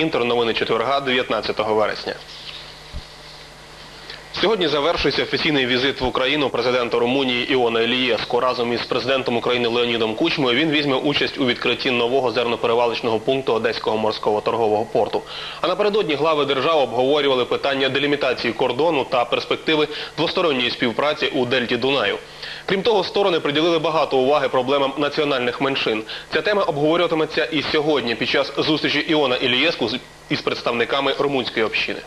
Інтер. Новини четверга, 19 вересня. Сьогодні завершується офіційний візит в Україну президента Румунії Іона Елієско. Разом із президентом України Леонідом Кучмою він візьме участь у відкритті нового зерноперевалочного пункту Одеського морського торгового порту. А напередодні глави держав обговорювали питання делімітації кордону та перспективи двосторонньої співпраці у Дельті Дунаю. Крім того, сторони приділили багато уваги проблемам національних меншин. Ця тема обговорюватиметься і сьогодні під час зустрічі Іона Ілієску із представниками румунської общини.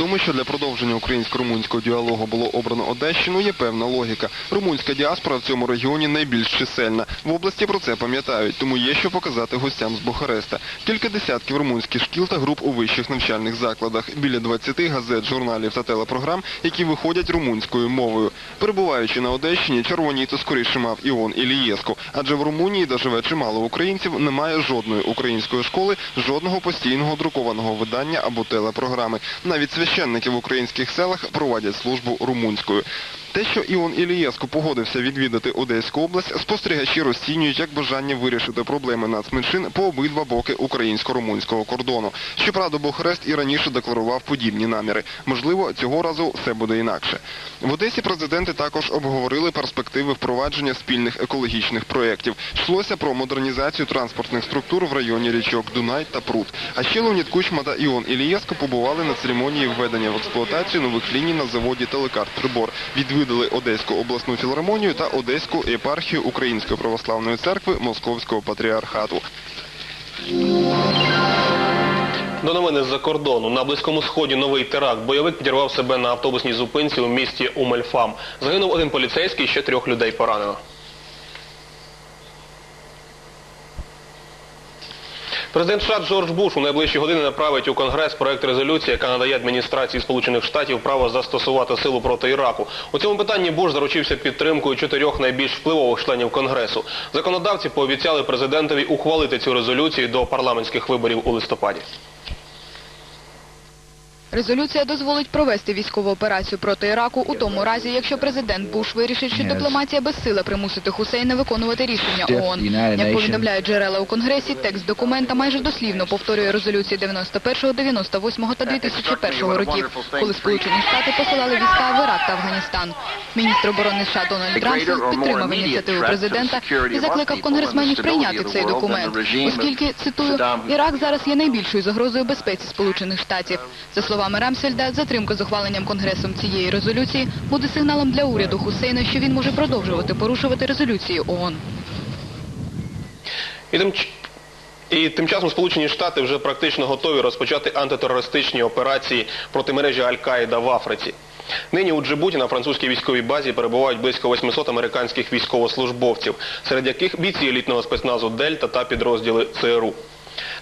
Тому, що для продовження українсько-румунського діалогу було обрано Одещину, є певна логіка. Румунська діаспора в цьому регіоні найбільш чисельна. В області про це пам'ятають, тому є що показати гостям з Бухареста. Кілька десятків румунських шкіл та груп у вищих навчальних закладах, біля 20 газет, журналів та телепрограм, які виходять румунською мовою. Перебуваючи на Одещині, червоніто скоріше мав Іон Ілієско, адже в Румунії, де живе чимало українців, немає жодної української школи, жодного постійного друкованого видання або телепрограми. Навіть священники в українських селах проводять службу румунською. Те, що Іон Ілієско погодився відвідати Одеську область, спостерігачі розцінюють як бажання вирішити проблеми нацменшин по обидва боки українсько-румунського кордону. Щоправда, Бухарест і раніше декларував подібні наміри. Можливо, цього разу все буде інакше. В Одесі президенти також обговорили перспективи впровадження спільних екологічних проєктів. Йшлося про модернізацію транспортних структур в районі річок Дунай та Прут. А ще Леонід Кучма та Іон Ілієско побували на церемонії введення в експлуатацію нових ліній на заводі Телекарт Прибор. Відвідали Одеську обласну філармонію та Одеську єпархію Української православної церкви Московського патріархату. До новини з-за кордону. На Близькому Сході новий теракт. Бойовик підірвав себе на автобусній зупинці у місті Умельфам. Загинув один поліцейський, ще трьох людей поранено. Президент США Джордж Буш у найближчі години направить у Конгрес проект резолюції, яка надає адміністрації Сполучених Штатів право застосувати силу проти Іраку. У цьому питанні Буш заручився підтримкою чотирьох найбільш впливових членів Конгресу. Законодавці пообіцяли президентові ухвалити цю резолюцію до парламентських виборів у листопаді. Резолюція дозволить провести військову операцію проти Іраку у тому разі, якщо президент Буш вирішить, що дипломатія безсила примусити Хусейна виконувати рішення ООН. Як повідомляють джерела у Конгресі, текст документа майже дослівно повторює резолюції 91, 98 та 2001 років, коли Сполучені Штати посилали війська в Ірак та Афганістан. Міністр оборони США Дональд Рамсфелд підтримав ініціативу президента і закликав конгресменів прийняти цей документ, оскільки, цитую, Ірак зараз є найбільшою загрозою безпеці Сполучених Штатів. За словами Рамсфельда, затримка з ухваленням Конгресом цієї резолюції буде сигналом для уряду Хусейна, що він може продовжувати порушувати резолюції ООН. І тим часом Сполучені Штати вже практично готові розпочати антитерористичні операції проти мережі Аль-Каїда в Африці. Нині у Джибуті на французькій військовій базі перебувають близько 800 американських військовослужбовців, серед яких бійці елітного спецназу Дельта та підрозділи ЦРУ.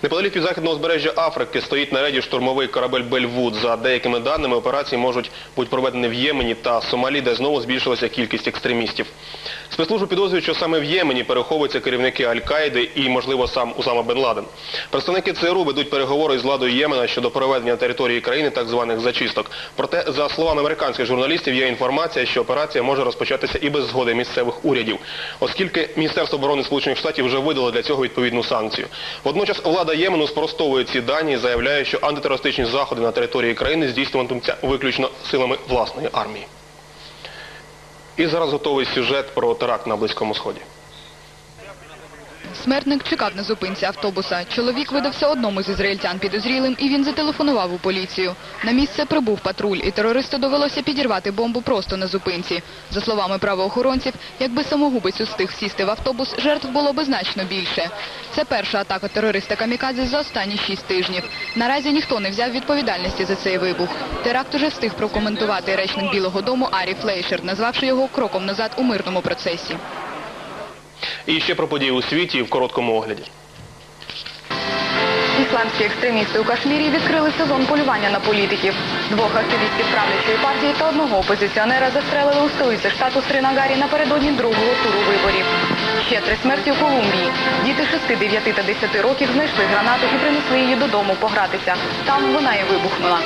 Неподалік від західного збережжя Африки стоїть на рейді штурмовий корабель Бельвуд. За деякими даними, операції можуть бути проведені в Ємені та Сомалі, де знову збільшилася кількість екстремістів. Спецслужби підозрюють, що саме в Ємені переховуються керівники Аль-Каїди і, можливо, сам Усама Бен Ладен. Представники ЦРУ ведуть переговори з владою Ємена щодо проведення території країни так званих зачисток. Проте, за словами американських журналістів, є інформація, що операція може розпочатися і без згоди місцевих урядів, оскільки Міністерство оборони Сполучених Штатів вже видало для цього відповідну санкцію. Водночас влада Ємену спростовує ці дані і заявляє, що антитерористичні заходи на території країни здійснюватимуться виключно силами власної армії. І зараз готовий сюжет про теракт на Близькому Сході. Смертник чекав на зупинці автобуса. Чоловік видався одному з ізраїльтян підозрілим, і він зателефонував у поліцію. На місце прибув патруль, і терористу довелося підірвати бомбу просто на зупинці. За словами правоохоронців, якби самогубець устиг сісти в автобус, жертв було би значно більше. Це перша атака терориста Камікадзе за останні шість тижнів. Наразі ніхто не взяв відповідальності за цей вибух. Теракт уже встиг прокоментувати речник Білого Дому Арі Флейшер, назвавши його кроком назад у мирному процесі. І ще про події у світі в короткому огляді. Ісламські екстремісти у Кашмірі відкрили сезон полювання на політиків. Двох активістів правлячої партії та одного опозиціонера застрелили у столиці штату Сринагарі напередодні другого туру виборів. Ще три смерті у Колумбії. Діти 6, 9 та 10 років знайшли гранату і принесли її додому погратися. Там вона і вибухнула.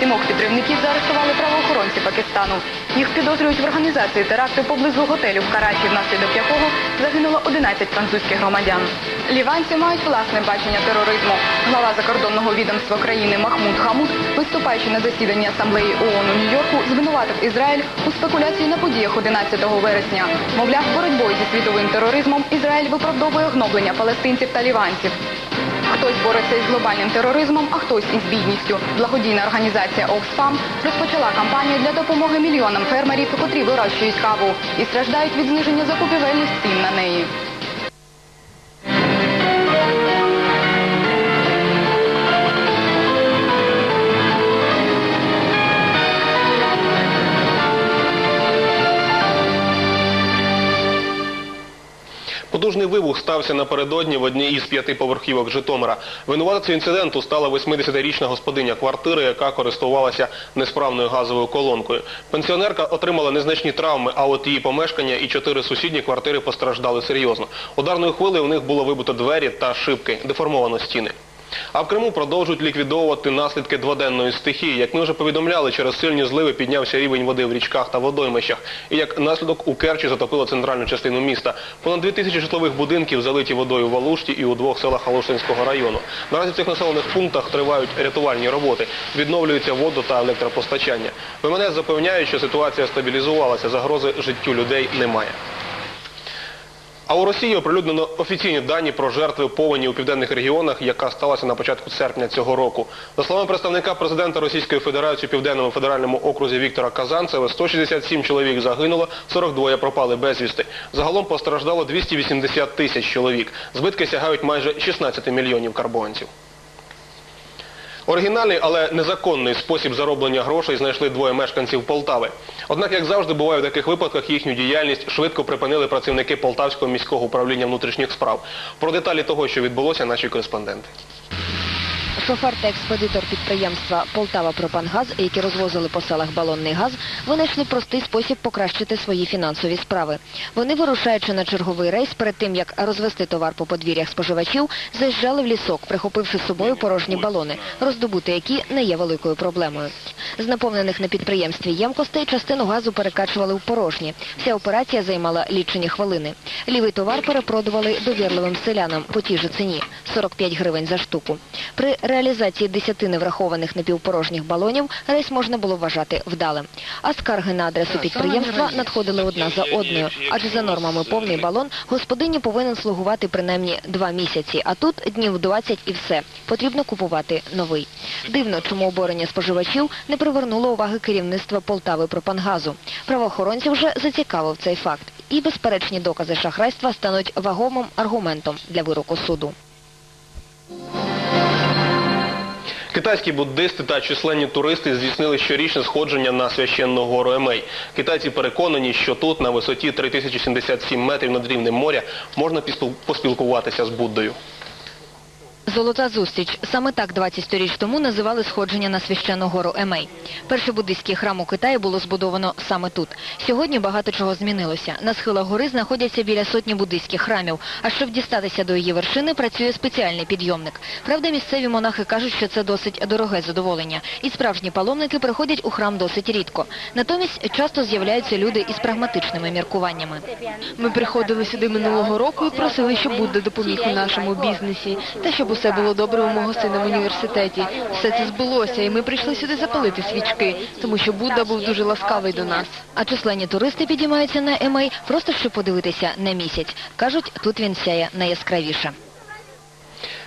Сімох підривників заарештували правоохоронці Пакистану. Їх підозрюють в організації теракту поблизу готелю в Карачі, внаслідок якого загинуло 11 французьких громадян. Ліванці мають власне бачення тероризму. Глава закордонного відомства країни Махмуд Хамуд, виступаючи на засіданні асамблеї ООН у Нью-Йорку, звинуватив Ізраїль у спекуляції на подіях 11 вересня. Мовляв, боротьбою зі світовим тероризмом Ізраїль виправдовує гноблення палестинців та ліванців. Хтось бореться із глобальним тероризмом, а хтось із бідністю. Благодійна організація Oxfam розпочала кампанію для допомоги мільйонам фермерів, котрі вирощують каву і страждають від зниження закупівельних цін на неї. Потужний вибух стався напередодні в одній із п'яти поверхівок Житомира. Винуватицю інциденту стала 80-річна господиня квартири, яка користувалася несправною газовою колонкою. Пенсіонерка отримала незначні травми, а от її помешкання і чотири сусідні квартири постраждали серйозно. Ударною хвилею в них було вибито двері та шибки, деформовано стіни. А в Криму продовжують ліквідовувати наслідки дводенної стихії. Як ми вже повідомляли, через сильні зливи піднявся рівень води в річках та водоймищах. І як наслідок у Керчі затопило центральну частину міста. Понад 2000 житлових будинків залиті водою в Алушті і у двох селах Алуштинського району. Наразі в цих населених пунктах тривають рятувальні роботи. Відновлюється воду та електропостачання. ВМНС запевняють, що ситуація стабілізувалася, загрози життю людей немає. А у Росії оприлюднено офіційні дані про жертви повені у південних регіонах, яка сталася на початку серпня цього року. За словами представника президента Російської Федерації у південному федеральному окрузі Віктора Казанцева, 167 чоловік загинуло, 42 пропали безвісти. Загалом постраждало 280 тисяч чоловік. Збитки сягають майже 16 мільйонів карбованців. Оригінальний, але незаконний спосіб зароблення грошей знайшли двоє мешканців Полтави. Однак, як завжди буває в таких випадках, їхню діяльність швидко припинили працівники Полтавського міського управління внутрішніх справ. Про деталі того, що відбулося, наші кореспонденти. Шофер та експедитор підприємства Полтава Пропангаз, які розвозили по селах балонний газ, винайшли простий спосіб покращити свої фінансові справи. Вони, вирушаючи на черговий рейс, перед тим як розвести товар по подвір'ях споживачів, заїжджали в лісок, прихопивши з собою порожні балони, роздобути які не є великою проблемою. З наповнених на підприємстві ємкостей частину газу перекачували в порожні. Вся операція займала лічені хвилини. Лівий товар перепродували довірливим селянам по тій же ціні – 45 гривень за штуку. При реалізації 10 неврахованих напівпорожніх балонів рейс можна було вважати вдалим. А скарги на адресу підприємства надходили одна за одною, адже за нормами повний балон господині повинен слугувати принаймні два місяці, а тут днів 20 і все. Потрібно купувати новий. Дивно, чому обурення споживачів не привернуло уваги керівництва Полтави Пропангазу. Правоохоронців вже зацікавив цей факт. І безперечні докази шахрайства стануть вагомим аргументом для вироку суду. Китайські буддисти та численні туристи здійснили щорічне сходження на священну гору Емей. Китайці переконані, що тут на висоті 3077 метрів над рівнем моря можна поспілкуватися з Буддою. Золота зустріч. Саме так 20 сторіч тому називали сходження на священну гору Емей. Перший буддийський храм у Китаї було збудовано саме тут. Сьогодні багато чого змінилося. На схилах гори знаходяться біля сотні буддийських храмів, а щоб дістатися до її вершини, працює спеціальний підйомник. Правда, місцеві монахи кажуть, що це досить дороге задоволення. І справжні паломники приходять у храм досить рідко. Натомість часто з'являються люди із прагматичними міркуваннями. Ми приходили сюди минулого року і просили, щоб Будда допоміг у нашому бізнесі, та щоб усе було добре у мого сина в університеті. Все це збулося, і ми прийшли сюди запалити свічки, тому що Будда був дуже ласкавий до нас. А численні туристи підіймаються на Емей просто щоб подивитися на місяць. Кажуть, тут він сяє найяскравіше.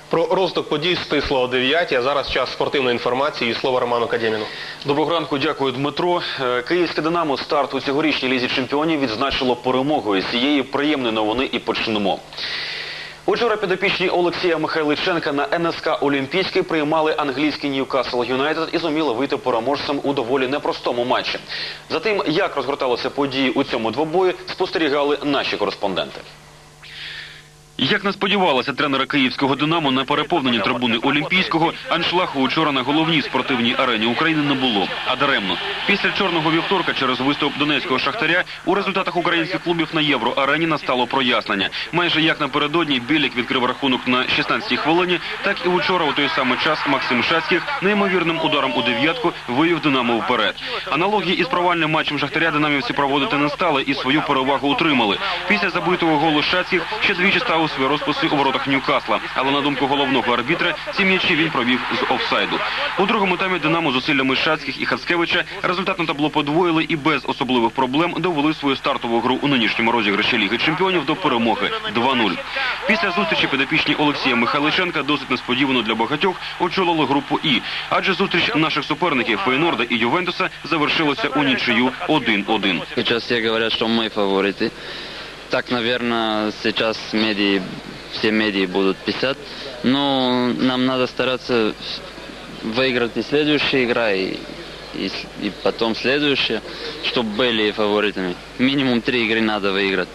Про розвиток подій стисло о 9, а зараз час спортивної інформації і слово Роману Кадєміну. Доброго ранку, дякую, Дмитро. Е, Київське Динамо старт у цьогорічній лізі чемпіонів відзначило перемогою. З цієї приємної новини і почнемо. Учора підопічні Олексія Михайличенка на НСК Олімпійський приймали англійський Ньюкасл Юнайтед і зуміли вийти переможцем у доволі непростому матчі. За тим, як розгорталися події у цьому двобої, спостерігали наші кореспонденти. Як не сподівалися тренера київського Динамо на переповнені трибуни Олімпійського, аншлагу учора на головній спортивній арені України не було, а даремно. Після чорного вівторка через виступ донецького шахтаря у результатах українських клубів на євроарені настало прояснення. Майже як напередодні Білік відкрив рахунок на 16-й хвилині, так і учора у той самий час Максим Шацьких неймовірним ударом у дев'ятку вивів Динамо вперед. Аналогії із провальним матчем шахтаря динамівці проводити не стали і свою перевагу утримали. Після забитого голу Шацьких ще двічі став поставив свої розписи у воротах Ньюкасла. Але на думку головного арбітра, ці м'ячі він провів з офсайду. У другому таймі Динамо зусиллями Шацьких і Хацкевича результат на табло подвоїли і без особливих проблем довели свою стартову гру у нинішньому розіграші Ліги Чемпіонів до перемоги 2-0. Після зустрічі підопічні Олексія Михайличенка досить несподівано для багатьох очолили групу І, адже зустріч наших суперників Фейнорда і Ювентуса завершилася у нічию 1-1. Сейчас все говорят, что мы фавориты Так, наверное, сейчас медиа, все медиа будут писать. Но нам надо стараться выиграть и следующая игра, и, и, с- и потом следующая, чтобы были фаворитами. Минимум три игры надо выиграть.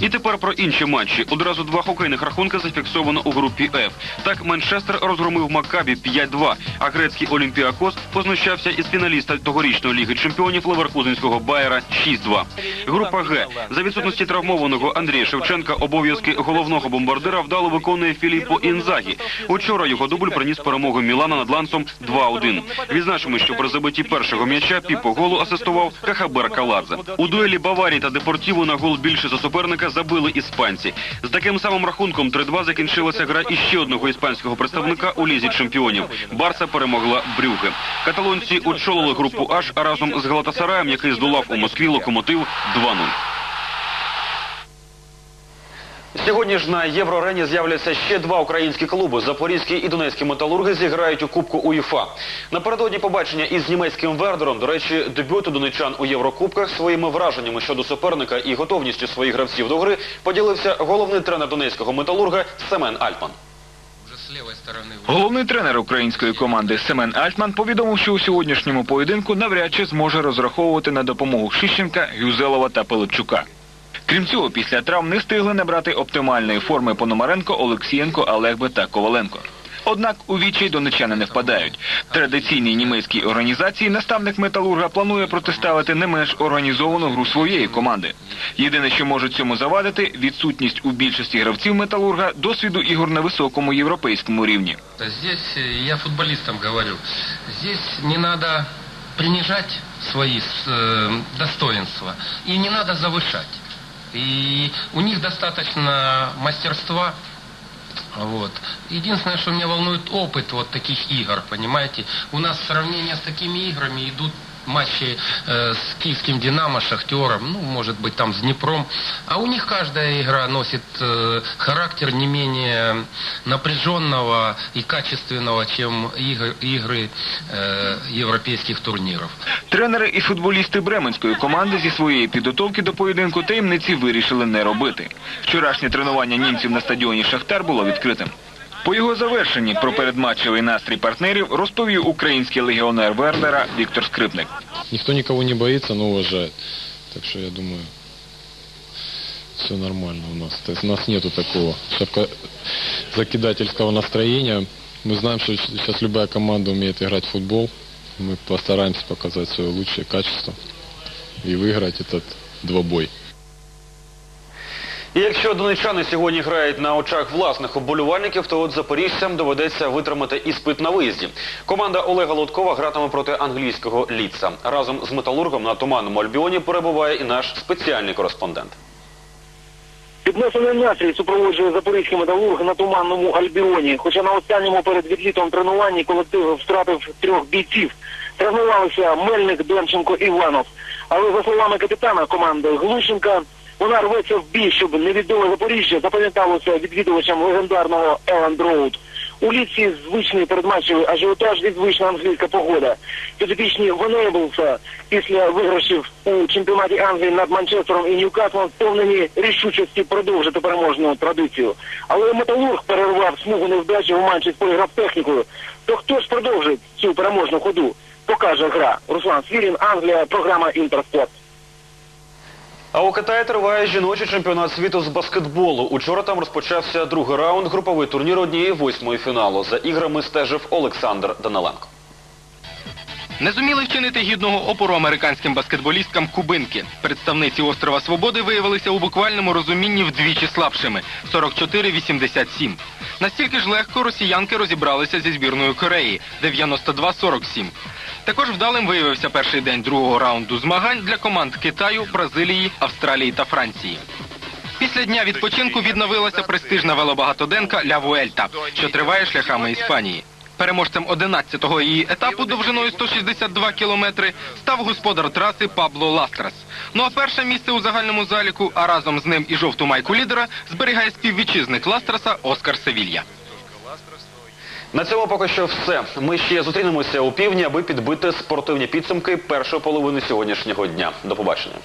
І тепер про інші матчі. Одразу два хокейних рахунки зафіксовано у групі Ф. Так Манчестер розгромив Маккабі 5-2, а грецький Олімпіакос познущався із фіналіста тогорічної ліги чемпіонів Леверкузенського Байера 6-2. Група Г. За відсутності травмованого Андрія Шевченка обов'язки головного бомбардира вдало виконує Філіппо Інзагі. Учора його дубль приніс перемогу Мілана над Лансом 2-1. Відзначимо, що при забитті першого м'яча Піпо голу асистував Кахабер Каладзе. У дуелі Баварії та Депортіву на гол більше за суперника забили іспанці. З таким самим рахунком 3-2 закінчилася гра іще одного іспанського представника у лізі чемпіонів. Барса перемогла Брюге. Каталонці очолили групу Аж разом з Галатасараєм, який здолав у Москві локомотив 2-0. Сьогодні ж на Євроарені з'являться ще два українські клуби. Запорізький і Донецький металурги зіграють у Кубку УЄФА. Напередодні побачення із німецьким Вердером, до речі, дебюту донечан у Єврокубках своїми враженнями щодо суперника і готовністю своїх гравців до гри поділився головний тренер донецького металурга Семен Альтман. Головний тренер української команди Семен Альтман повідомив, що у сьогоднішньому поєдинку навряд чи зможе розраховувати на допомогу Шищенка, Гюзелова та Пилипчука. Крім цього, після травм не встигли набрати оптимальної форми Пономаренко, Олексієнко, Алегби та Коваленко. Однак у вічі донечани не впадають. Традиційній німецькій організації наставник металурга планує протиставити не менш організовану гру своєї команди. Єдине, що може цьому завадити, відсутність у більшості гравців металурга досвіду ігор на високому європейському рівні. Здесь, э, я футболистам говорю, здесь не надо принижать свои э, достоинства и не надо завышать. И у них достаточно мастерства. Вот. Единственное, что меня волнует опыт вот таких игр, понимаете. У нас сравнение с такими играми идут матчи э, с киевским Динамо, Шахтером, ну, может быть, там с Днепром. А у них каждая игра носит э, характер не менее напряженного и качественного, чем игры, игры э, европейских турниров. Тренери і футболісти бременської команди зі своєї підготовки до поєдинку таємниці вирішили не робити. Вчорашнє тренування німців на стадіоні Шахтар було відкритим. По його завершенні про передматчевий настрій партнерів розповів український легіонер Вердера Віктор Скрипник. Никто никого не боится, но уважает. Так что я думаю, все нормально у нас. То есть у нас нету такого шапка закидательского настроения. Мы знаем, что сейчас любая команда умеет играть в футбол. Мы постараемся показать свое лучшее качество и выиграть этот двобой. І якщо донечани сьогодні грають на очах власних оболювальників, то от запоріжцям доведеться витримати іспит на виїзді. Команда Олега Лоткова гратиме проти англійського ліца. Разом з металургом на туманному Альбіоні перебуває і наш спеціальний кореспондент. Піднесений настрій супроводжує запорізький металург на туманному Альбіоні. Хоча на останньому перед відлітом тренуванні колектив втратив трьох бійців. Травмувалися Мельник, Демченко, Іванов. Але за словами капітана команди Глущенка, вона рветься в бій, щоб невідоме Запоріжжя запам'яталося відвідувачам легендарного Елленд Роуд. У ліці звичний передматчевий ажіотаж і звична англійська погода. Підопічні Венейблса після виграшів у чемпіонаті Англії над Манчестером і Ньюкаслом сповнені рішучості продовжити переможну традицію. Але металург перервав смугу невдачі у матчі з поіграв технікою. То хто ж продовжить цю переможну ходу? Покаже гра. Руслан Свірін, Англія, програма Інтерспорт. А у Китаї триває жіночий чемпіонат світу з баскетболу. Учора там розпочався другий раунд груповий турнір однієї восьмої фіналу. За іграми стежив Олександр Даниленко. Не зуміли вчинити гідного опору американським баскетболісткам кубинки. Представниці острова Свободи виявилися у буквальному розумінні вдвічі слабшими 44-87. Настільки ж легко росіянки розібралися зі збірною Кореї 92-47. Також вдалим виявився перший день другого раунду змагань для команд Китаю, Бразилії, Австралії та Франції. Після дня відпочинку відновилася престижна велобагатоденка Ля Вуельта, що триває шляхами Іспанії. Переможцем 11-го її етапу довжиною 162 кілометри став господар траси Пабло Ластрас. Ну а перше місце у загальному заліку, а разом з ним і жовту майку лідера, зберігає співвітчизник Ластраса Оскар Севілья. На цьому поки що все. Ми ще зустрінемося у півдні, аби підбити спортивні підсумки першої половини сьогоднішнього дня. До побачення.